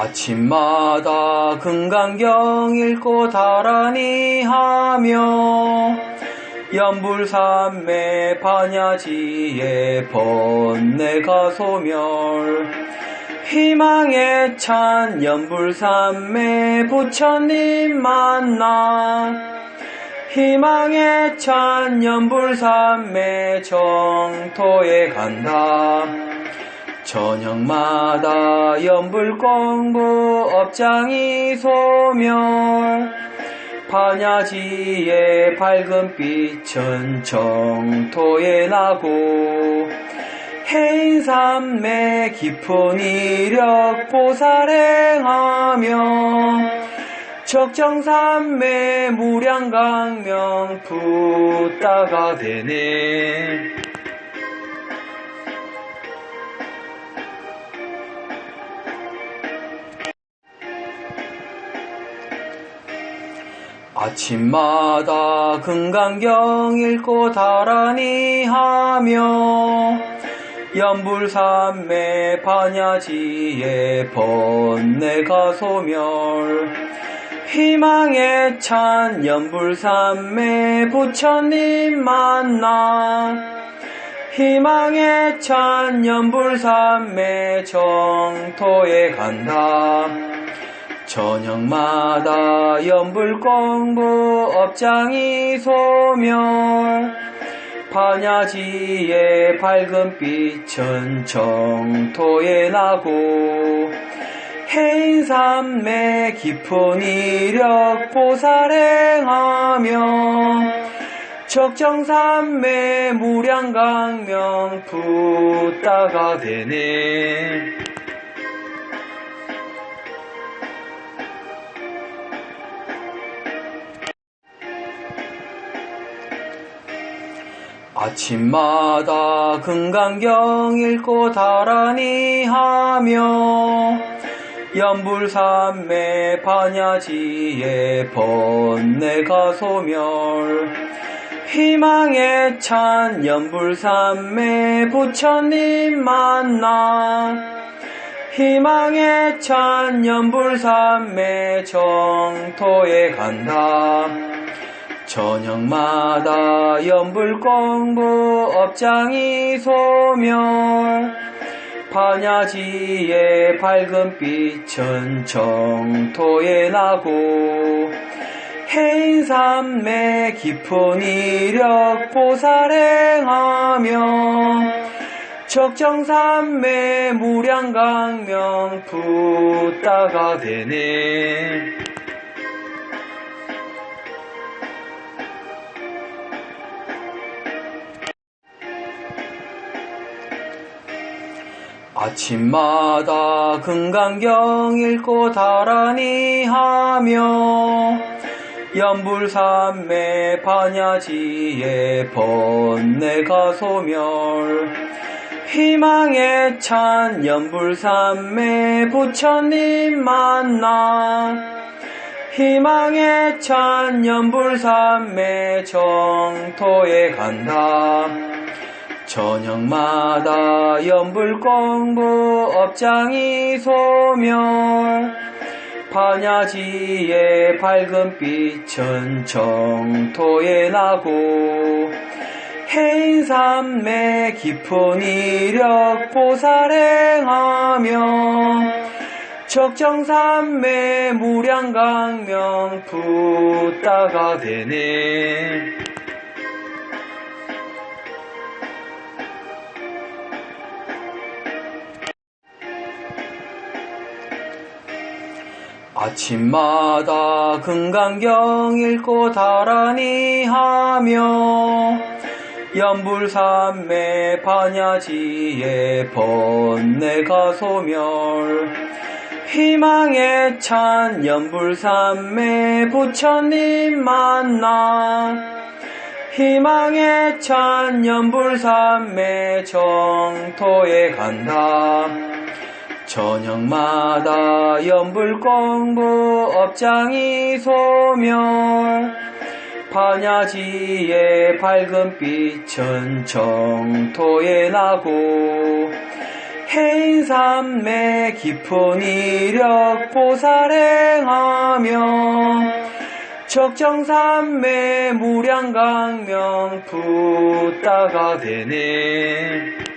아침마다 금강경 읽고 다라니 하며 연불산매 반야지에 번뇌가 소멸. 희망에 찬 연불산매 부처님 만나. 희망에 찬 연불산매 정토에 간다 저녁마다 연불공부 업장이 소멸. 반야지의 밝은 빛은 정토에 나고 해인삼매 깊은 이력 보살행하며 적정삼매 무량강명 붓다가 되네 아침마다 금강경 읽고 다라니 하며 연불산매 반야지에 번뇌가 소멸. 희망에 찬 연불산매 부처님 만나. 희망에 찬 연불산매 정토에 간다 저녁마다 연불공부 업장이 소멸. 반야지의 밝은 빛은 정토에 나고 해인삼매 깊은 이력 보살행하며 적정삼매 무량강명 붓다가 되네 아침마다 금강경 읽고 다라니 하며 연불산매 반야지에 번뇌가 소멸. 희망에 찬 연불산매 부처님 만나. 희망에 찬 연불산매 정토에 간다 저녁마다 연불공부 업장이 소멸. 반야지의 밝은 빛은 정토에 나고 해인삼매 깊은 이력 보살행하며 적정삼매 무량강명 붓다가 되네 아침마다 금강경 읽고 다라니 하며 연불산매 반야지에 번뇌가 소멸. 희망에 찬 연불산매 부처님 만나. 희망에 찬 연불산매 정토에 간다 저녁마다 연불공부 업장이 소멸. 반야지의 밝은 빛은 정토에 나고 해인삼매 깊은 이력 보살행하며 적정삼매 무량강명 붓다가 되네 아침마다 금강경 읽고 다라니 하며 연불산매 반야지에 번뇌가 소멸. 희망에 찬 연불산매 부처님 만나. 희망에 찬 연불산매 정토에 간다 저녁마다 연불공부 업장이 소멸. 반야지의 밝은 빛은 정토에 나고 해인산매 깊은 이력 보살행하며 적정산매 무량강명 붓다가 되네